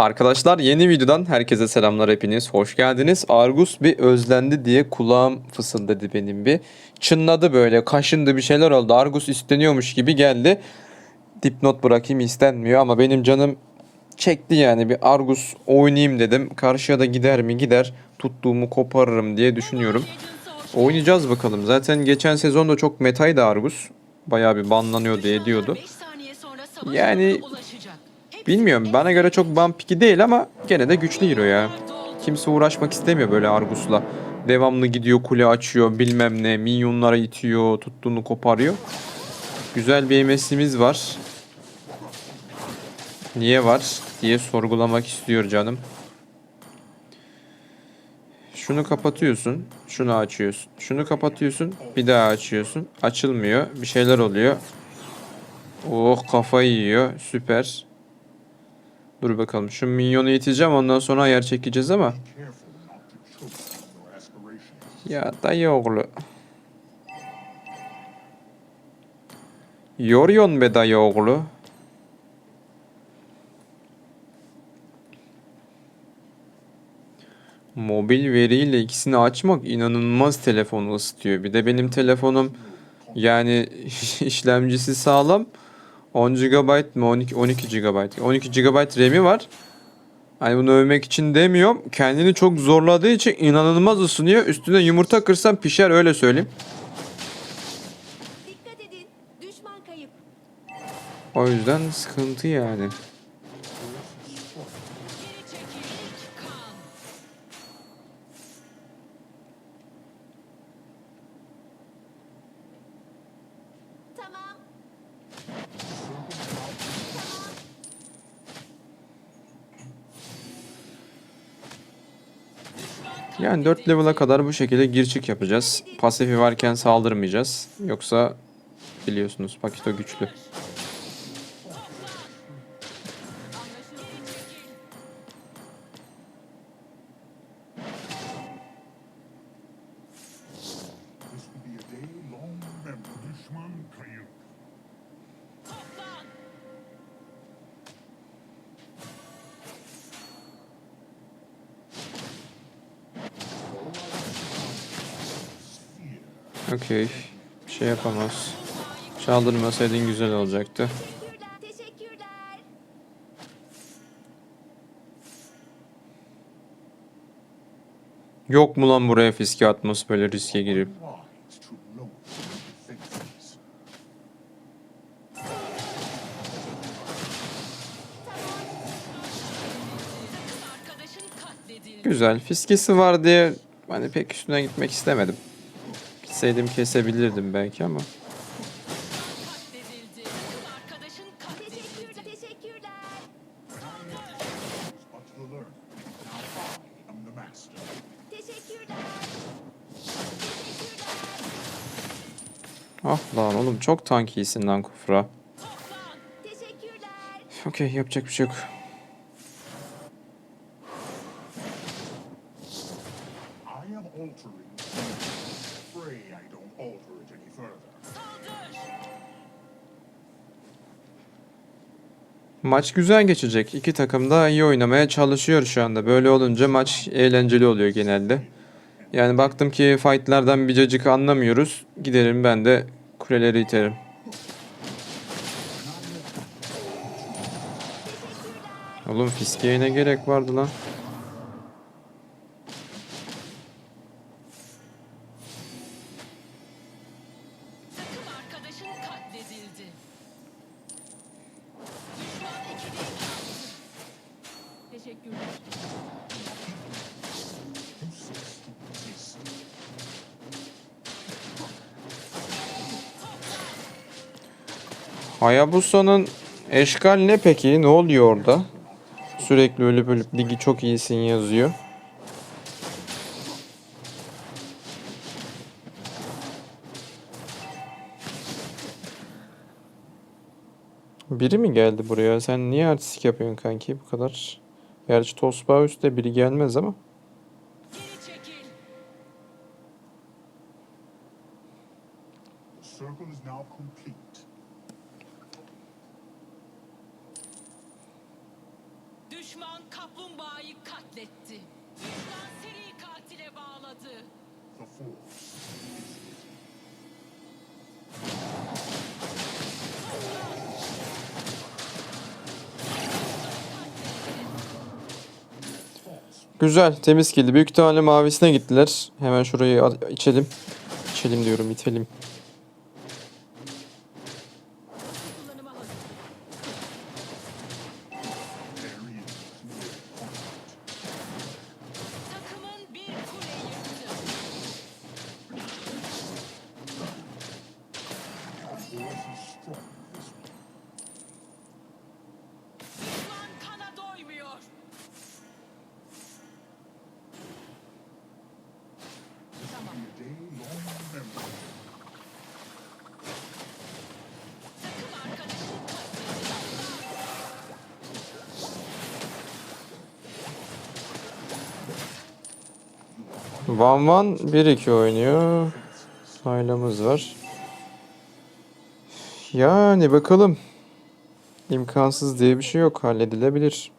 Arkadaşlar yeni videodan herkese selamlar hepiniz. Hoş geldiniz. Argus bir özlendi diye kulağım fısıldadı benim bir. Çınladı böyle kaşındı bir şeyler oldu. Argus isteniyormuş gibi geldi. Dipnot bırakayım istenmiyor ama benim canım çekti yani bir Argus oynayayım dedim. Karşıya da gider mi gider tuttuğumu koparırım diye düşünüyorum. Oynayacağız bakalım. Zaten geçen sezonda çok metaydı Argus. Bayağı bir banlanıyordu ediyordu. Yani Bilmiyorum bana göre çok bumpy değil ama gene de güçlü hero ya. Kimse uğraşmak istemiyor böyle Argus'la. Devamlı gidiyor kule açıyor bilmem ne minyonlara itiyor tuttuğunu koparıyor. Güzel bir MS'imiz var. Niye var diye sorgulamak istiyor canım. Şunu kapatıyorsun. Şunu açıyorsun. Şunu kapatıyorsun. Bir daha açıyorsun. Açılmıyor. Bir şeyler oluyor. Oh kafayı yiyor. Süper. Dur bakalım. Şu minyonu iteceğim ondan sonra ayar çekeceğiz ama. Ya dayı oğlu. Yoruyon be dayı oğlu. Mobil veriyle ikisini açmak inanılmaz telefonu ısıtıyor. Bir de benim telefonum yani işlemcisi sağlam. 10 GB mı 12 12 GB. 12 GB RAM'i var. Hani bunu övmek için demiyorum. Kendini çok zorladığı için inanılmaz ısınıyor. Üstüne yumurta kırsam pişer öyle söyleyeyim. Dikkat edin. Düşman kayıp. O yüzden sıkıntı yani. Yani 4 level'a kadar bu şekilde gir çık yapacağız. Pasifi varken saldırmayacağız. Yoksa biliyorsunuz Pakito güçlü. Okey. Bir şey yapamaz. Çaldırmasaydın güzel olacaktı. Yok mu lan buraya fiske atması böyle riske girip. Güzel. Fiskesi var diye hani pek üstüne gitmek istemedim. Gitseydim kesebilirdim belki ama. Ah lan oğlum çok tank iyisin lan Kufra. Okey yapacak bir şey yok. Maç güzel geçecek. İki takım da iyi oynamaya çalışıyor şu anda. Böyle olunca maç eğlenceli oluyor genelde. Yani baktım ki fightlardan bir cacık anlamıyoruz. Giderim ben de kuleleri iterim. Oğlum fiskeye ne gerek vardı lan? Arkadaşın katledildi. Teşekkürler. Hayabusa'nın eşkal ne peki? Ne oluyor orada? Sürekli ölüp ölüp ligi çok iyisin yazıyor. Biri mi geldi buraya? Sen niye artistik yapıyorsun kanki bu kadar? Gerçi Tosba üstte biri gelmez ama. Düşman kaplumbağayı katletti. Düşman seri katile bağladı. Güzel, temiz kildi. Büyük ihtimalle mavisine gittiler. Hemen şurayı içelim. İçelim diyorum, itelim. Van Van 1-2 oynuyor. Saylamız var. Yani bakalım. İmkansız diye bir şey yok. Halledilebilir.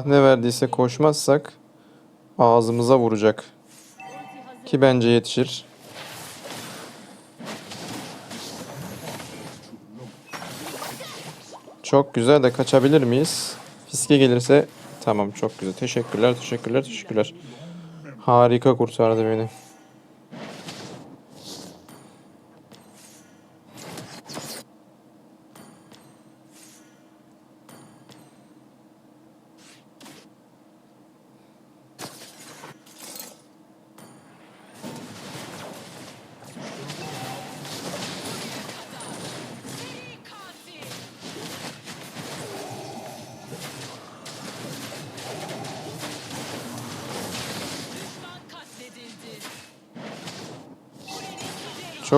Allah ne verdiyse koşmazsak ağzımıza vuracak. Ki bence yetişir. Çok güzel de kaçabilir miyiz? Fiske gelirse tamam çok güzel. Teşekkürler, teşekkürler, teşekkürler. Harika kurtardı beni.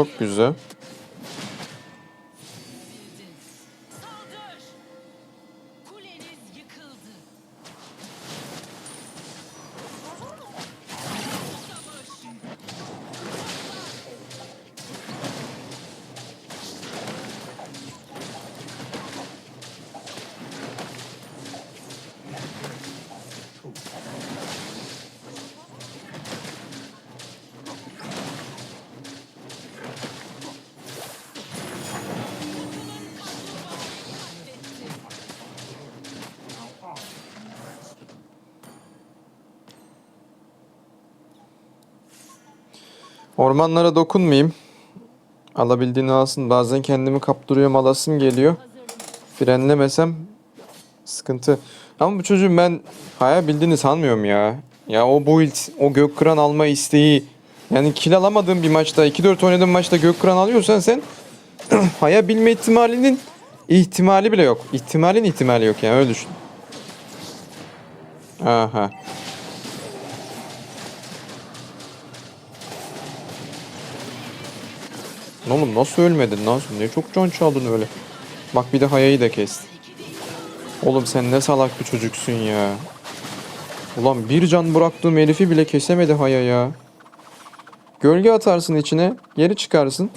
Çok güzel. Ormanlara dokunmayayım. Alabildiğini alsın. Bazen kendimi kaptırıyorum alasım geliyor. Frenlemesem sıkıntı. Ama bu çocuğun ben hayal bildiğini sanmıyorum ya. Ya o build, o gök kıran alma isteği. Yani kill alamadığın bir maçta, 2-4 oynadığın maçta gök kıran alıyorsan sen hayal bilme ihtimalinin ihtimali bile yok. İhtimalin ihtimali yok yani öyle düşün. Aha. Oğlum nasıl ölmedin lan? Ne çok can çaldın öyle. Bak bir de hayayı da kestin. Oğlum sen ne salak bir çocuksun ya. Ulan bir can bıraktığım herifi bile kesemedi haya ya. Gölge atarsın içine, geri çıkarsın.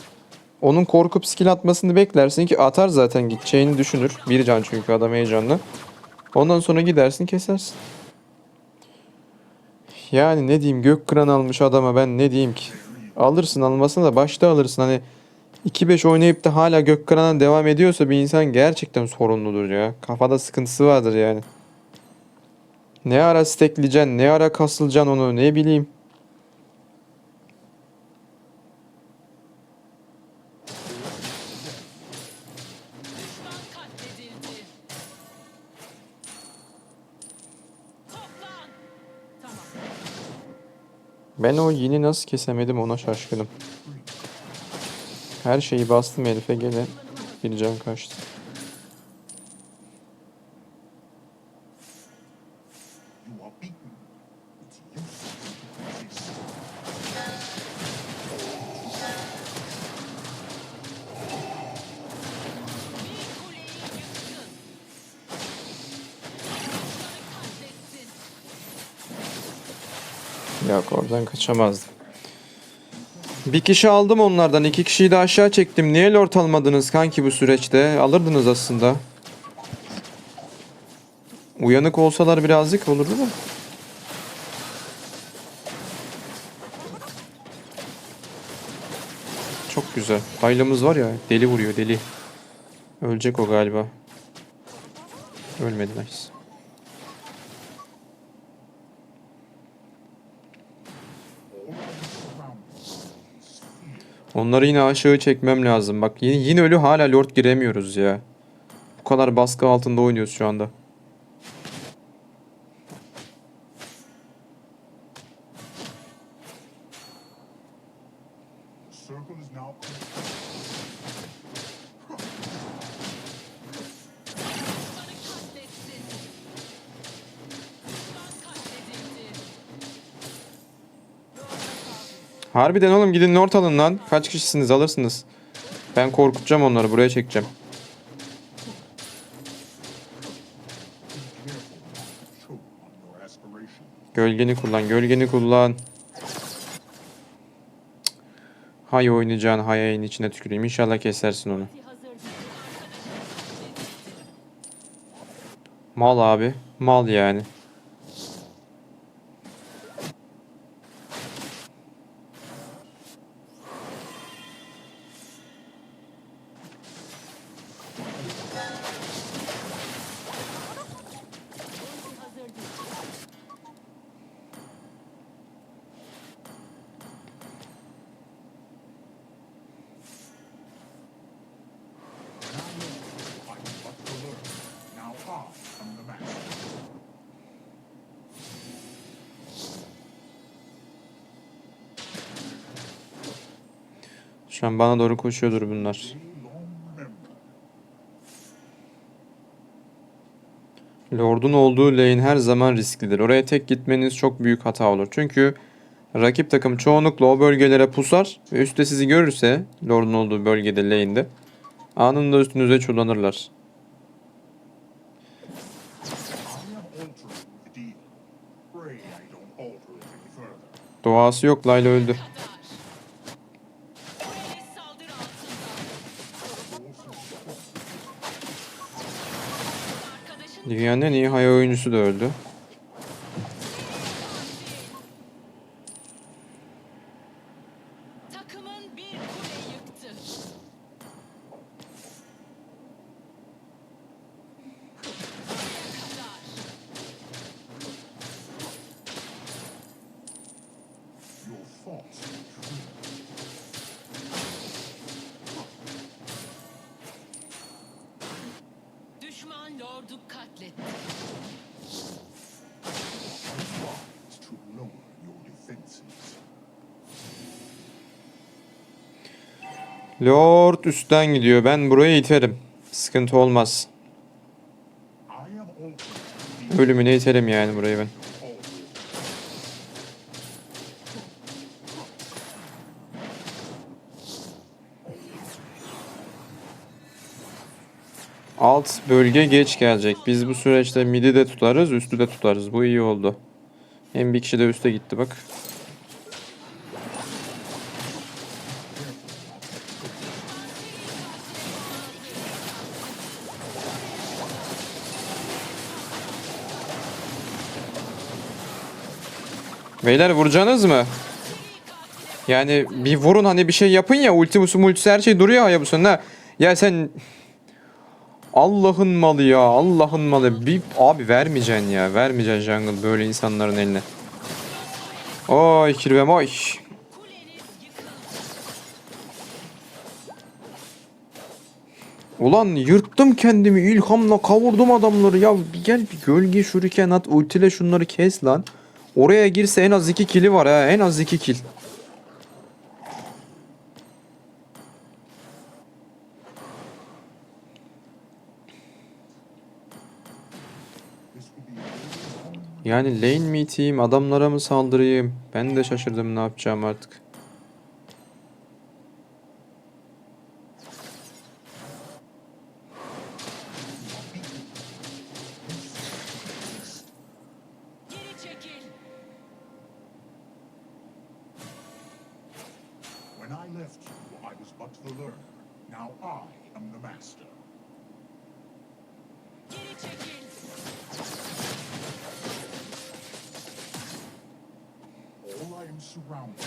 Onun korkup skill atmasını beklersin ki atar zaten gideceğini düşünür. Bir can çünkü adam heyecanlı. Ondan sonra gidersin kesersin. Yani ne diyeyim gök kıran almış adama ben ne diyeyim ki. Alırsın almasına da başta alırsın hani 2-5 oynayıp da hala gök kırana devam ediyorsa bir insan gerçekten sorunludur ya. Kafada sıkıntısı vardır yani. Ne ara stekleyeceksin, ne ara kasılacaksın onu ne bileyim. Ben o yeni nasıl kesemedim ona şaşkınım. Her şeyi bastım herife gene bir can kaçtı. Yok oradan kaçamazdım. Bir kişi aldım onlardan. iki kişiyi de aşağı çektim. Niye lord almadınız kanki bu süreçte? Alırdınız aslında. Uyanık olsalar birazcık olurdu da. Çok güzel. Daylımız var ya deli vuruyor deli. Ölecek o galiba. Ölmedi nice. Onları yine aşağı çekmem lazım. Bak yine, yine ölü hala lord giremiyoruz ya. Bu kadar baskı altında oynuyoruz şu anda. Circle is now. Harbiden oğlum gidin lord alın lan. Kaç kişisiniz alırsınız. Ben korkutacağım onları buraya çekeceğim. Gölgeni kullan gölgeni kullan. Hay oynayacağın hayayın içine tüküreyim. İnşallah kesersin onu. Mal abi. Mal yani. Şu an bana doğru koşuyordur bunlar. Lord'un olduğu lane her zaman risklidir. Oraya tek gitmeniz çok büyük hata olur. Çünkü rakip takım çoğunlukla o bölgelere pusar ve üstte sizi görürse Lord'un olduğu bölgede lane'de anında üstünüze çullanırlar. Doğası yok Layla öldü. Dünyanın en iyi haya oyuncusu da öldü. Lord üstten gidiyor. Ben buraya iterim. Sıkıntı olmaz. Ölümüne iterim yani burayı ben. Alt bölge geç gelecek. Biz bu süreçte midi de tutarız, üstü de tutarız. Bu iyi oldu. Hem bir kişi de üste gitti bak. Beyler vuracaksınız mı? Yani bir vurun hani bir şey yapın ya ultimusu multisi her şey duruyor ya bu sonunda. Ya sen Allah'ın malı ya Allah'ın malı. Bir abi vermeyeceksin ya. Vermeyeceksin jungle böyle insanların eline. Oy kirvem oy. Ulan yırttım kendimi ilhamla kavurdum adamları ya bir gel bir gölge şuriken at ultile şunları kes lan. Oraya girse en az 2 kili var ha en az 2 kill. This will be a very long Yani lane mi iteyim adamlara mı saldırayım ben de şaşırdım ne yapacağım artık. Surrounded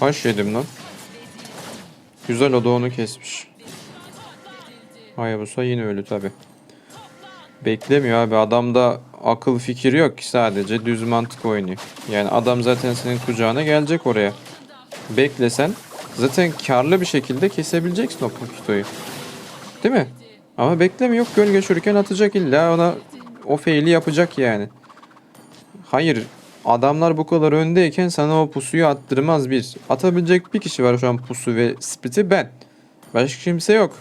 Kaç yedim lan? Güzel o da onu kesmiş. Hayabusa yine ölü tabi. Beklemiyor abi adamda akıl fikir yok ki sadece düz mantık oynuyor. Yani adam zaten senin kucağına gelecek oraya. Beklesen zaten karlı bir şekilde kesebileceksin o pakitoyu. Değil mi? Ama beklemiyor gölge şurken atacak illa ona o faili yapacak yani. Hayır. Adamlar bu kadar öndeyken sana o pusuyu attırmaz bir. Atabilecek bir kişi var şu an pusu ve split'i ben. Başka kimse yok.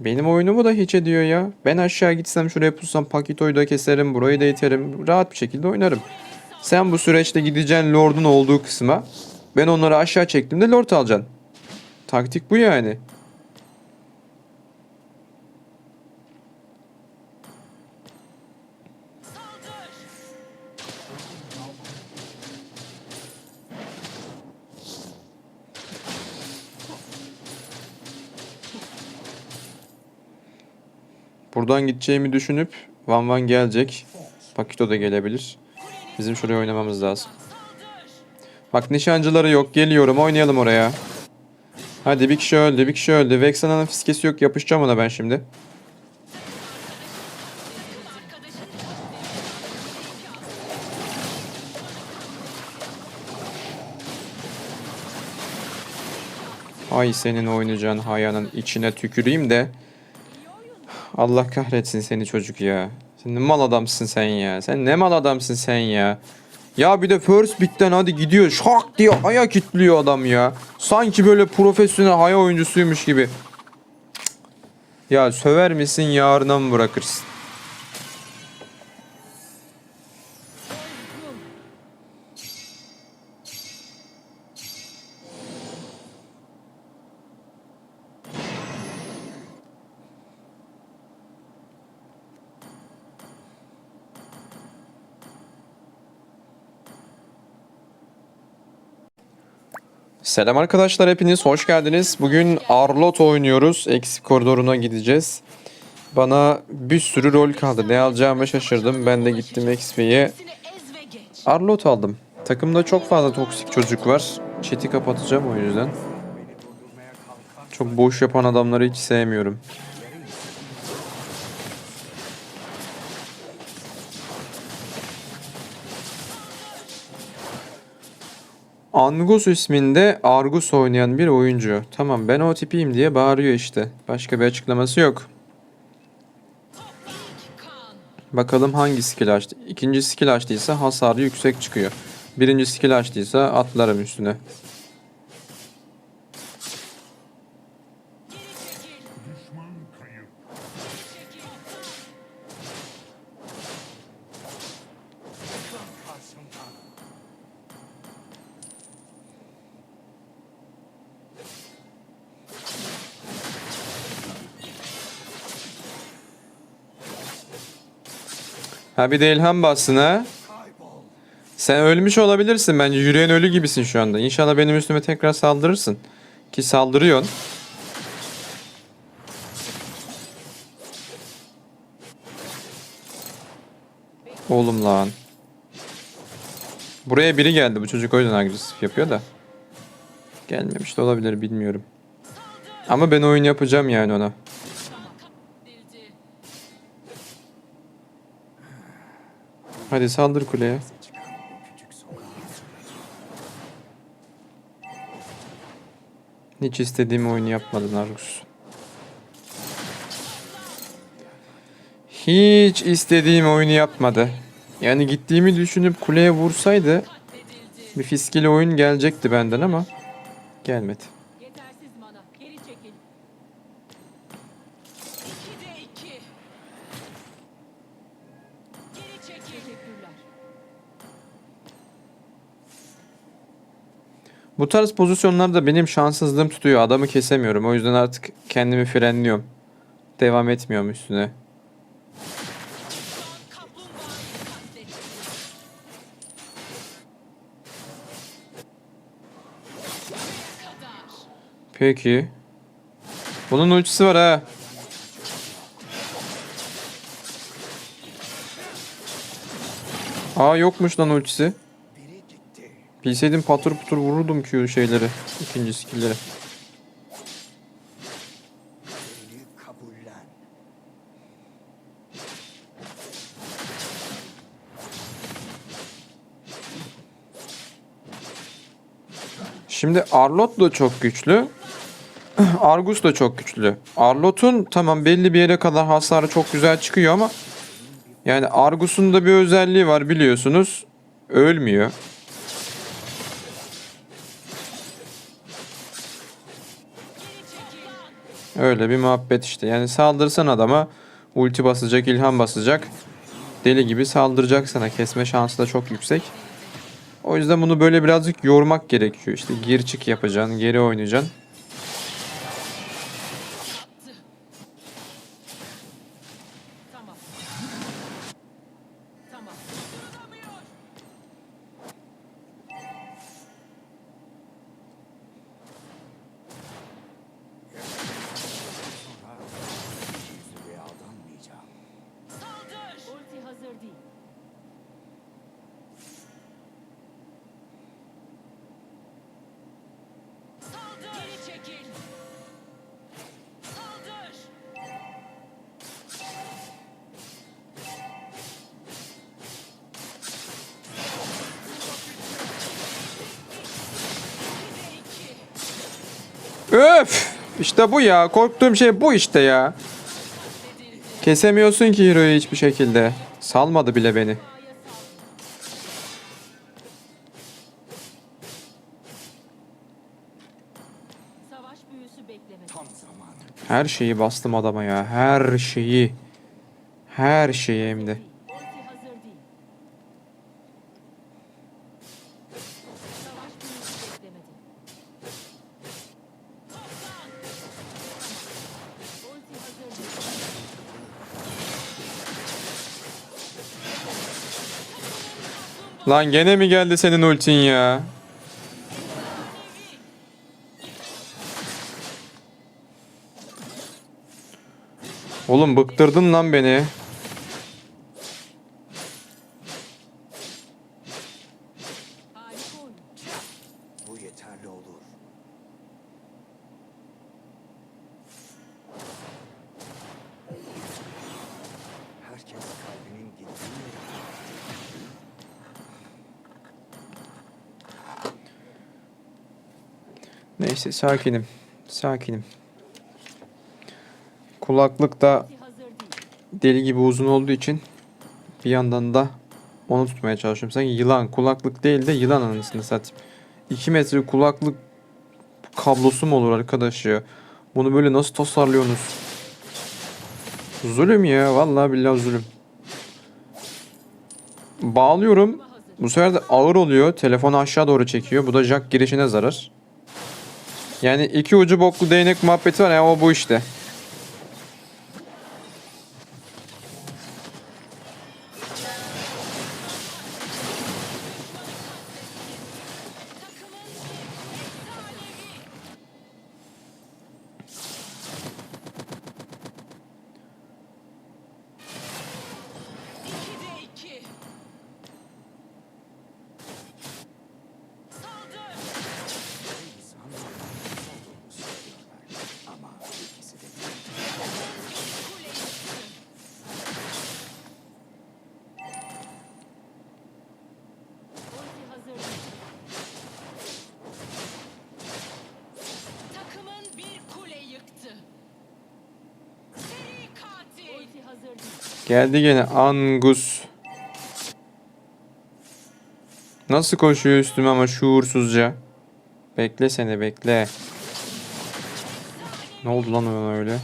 Benim oyunumu da hiç ediyor ya. Ben aşağı gitsem şuraya pussam Pakito'yu da keserim, burayı da iterim. Rahat bir şekilde oynarım. Sen bu süreçte gideceksin Lord'un olduğu kısma. Ben onları aşağı çektiğimde Lord alacaksın. Taktik bu yani. Buradan gideceğimi düşünüp Van Van gelecek. Pakito da gelebilir. Bizim şuraya oynamamız lazım. Bak nişancıları yok. Geliyorum. Oynayalım oraya. Hadi bir kişi öldü. Bir kişi öldü. Vexana'nın fiskesi yok. Yapışacağım ona ben şimdi. Ay senin oynayacağın hayanın içine tüküreyim de. Allah kahretsin seni çocuk ya. Ne mal adamsın sen ya. Sen ne mal adamsın sen ya. Ya bir de first bit'ten hadi gidiyor şak diye haya kitliyor adam ya. Sanki böyle profesyonel haya oyuncusuymuş gibi. Ya söver misin yarına mı bırakırsın? Selam arkadaşlar hepiniz hoş geldiniz. Bugün Arlot oynuyoruz. Eksik koridoruna gideceğiz. Bana bir sürü rol kaldı. Ne alacağımı şaşırdım. Ben de gittim XP'ye. Arlot aldım. Takımda çok fazla toksik çocuk var. Chat'i kapatacağım o yüzden. Çok boş yapan adamları hiç sevmiyorum. Angus isminde Argus oynayan bir oyuncu. Tamam ben o tipiyim diye bağırıyor işte. Başka bir açıklaması yok. Bakalım hangi skill açtı. İkinci skill açtıysa hasarı yüksek çıkıyor. Birinci skill açtıysa atlarım üstüne. Ha bir de ilham bassın ha. Sen ölmüş olabilirsin bence. Yürüyen ölü gibisin şu anda. İnşallah benim üstüme tekrar saldırırsın. Ki saldırıyorsun. Oğlum lan. Buraya biri geldi. Bu çocuk o yüzden agresif yapıyor da. Gelmemiş de olabilir bilmiyorum. Ama ben oyun yapacağım yani ona. Hadi saldır kuleye. Hiç istediğim oyunu yapmadın Argus. Hiç istediğim oyunu yapmadı. Yani gittiğimi düşünüp kuleye vursaydı bir fiskili oyun gelecekti benden ama gelmedi. Bu tarz pozisyonlarda benim şanssızlığım tutuyor. Adamı kesemiyorum. O yüzden artık kendimi frenliyorum. Devam etmiyorum üstüne. Peki. Bunun ultisi var ha. Aa yokmuş lan ultisi. Bilseydim patır putur vururdum Q şeyleri. ikinci skill'leri. Şimdi Arlot da çok güçlü. Argus da çok güçlü. Arlot'un tamam belli bir yere kadar hasarı çok güzel çıkıyor ama yani Argus'un da bir özelliği var biliyorsunuz. Ölmüyor. Öyle bir muhabbet işte. Yani saldırsan adama ulti basacak, ilham basacak. Deli gibi saldıracak sana. Kesme şansı da çok yüksek. O yüzden bunu böyle birazcık yormak gerekiyor. İşte gir çık yapacaksın, geri oynayacaksın. İşte bu ya. Korktuğum şey bu işte ya. Kesemiyorsun ki Hero'yu hiçbir şekilde. Salmadı bile beni. Her şeyi bastım adama ya. Her şeyi. Her şeyi hem. Lan gene mi geldi senin ultin ya? Oğlum bıktırdın lan beni. Bu yeterli olur. Neyse sakinim. Sakinim. Kulaklık da deli gibi uzun olduğu için bir yandan da onu tutmaya çalışıyorum. Sanki yılan kulaklık değil de yılan anasını satayım. 2 metre kulaklık kablosu mu olur arkadaş ya? Bunu böyle nasıl tasarlıyorsunuz? Zulüm ya vallahi billahi zulüm. Bağlıyorum. Bu sefer de ağır oluyor. Telefonu aşağı doğru çekiyor. Bu da jack girişine zarar. Yani iki ucu boklu değnek muhabbeti var ya o bu işte. Geldi gene Angus. Nasıl koşuyor üstüme ama şuursuzca. Bekle seni bekle. Ne oldu lan öyle?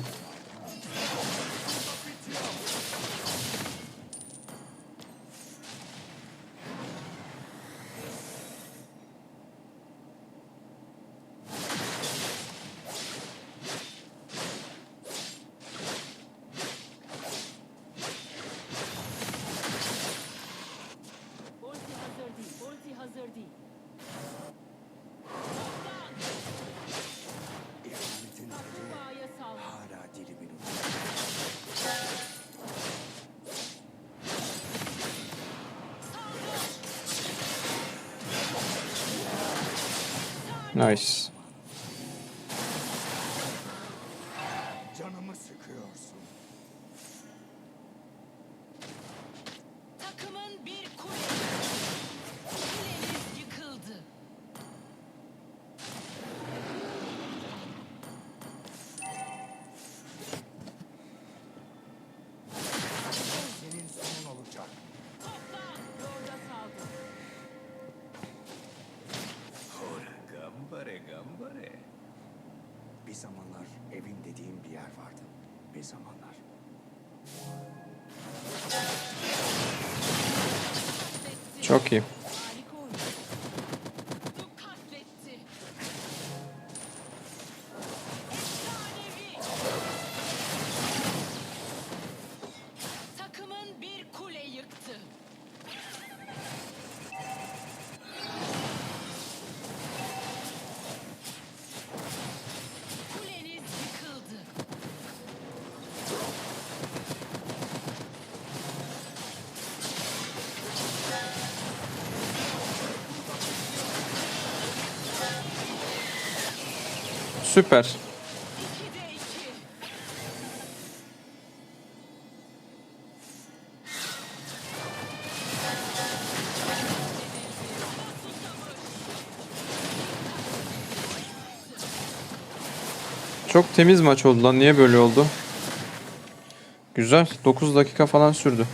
Çok iyi. Süper. Çok temiz maç oldu lan. Niye böyle oldu? Güzel. 9 dakika falan sürdü.